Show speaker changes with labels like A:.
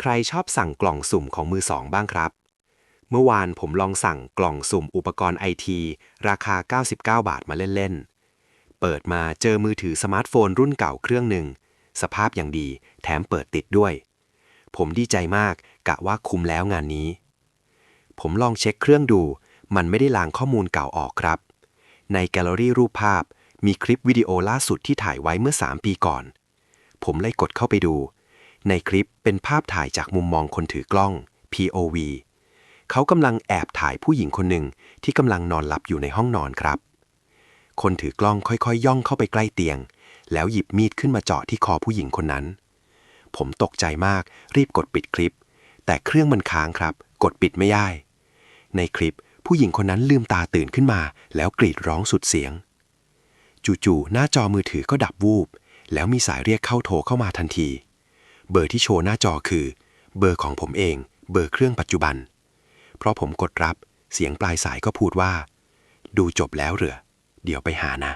A: ใครชอบสั่งกล่องสุ่มของมือสองบ้างครับ เมื่อวานผมลองสั่งกล่องสุ่มอุปกรณ์ไอทีราคา 99 บาทมาเล่น ๆ เปิดมาเจอมือถือสมาร์ทโฟนรุ่นเก่าเครื่องหนึ่ง สภาพอย่างดีแถมเปิดติดด้วย ผมดีใจมากกะว่าคุ้มแล้วงานนี้ ผมลองเช็คเครื่องดู มันไม่ได้ล้างข้อมูลเก่าออกครับ ในแกลเลอรี่รูปภาพมีคลิปวิดีโอล่าสุดที่ถ่ายไว้เมื่อ 3 ปีก่อน ผมเลยกดเข้าไปดู ในคลิปเป็นภาพถ่ายจากมุมมองคนถือกล้อง POV เขากำลังแอบถ่ายผู้หญิงคนหนึ่งที่กำลังนอนหลับอยู่ในห้องนอนครับ คนถือกล้องค่อยๆ ย่องเข้าไปใกล้เตียง แล้วหยิบมีดขึ้นมาเจาะที่คอผู้หญิงคนนั้น ผมตกใจมากรีบกดปิดคลิป แต่เครื่องมันค้างครับ กดปิดไม่ได้ ในคลิปผู้หญิงคนนั้นลืมตาตื่นขึ้นมา แล้วกรีดร้องสุดเสียง จู่ๆหน้าจอมือถือก็ดับวูบ แล้วมีสายเรียกเข้าโทรเข้ามาทันที เบอร์ที่โชว์หน้าจอคือ เบอร์ของผมเอง เบอร์เครื่องปัจจุบัน เพราะผมกดรับเสียงปลายสายก็พูดว่า ดูจบแล้วเหรอ เดี๋ยวไปหานะ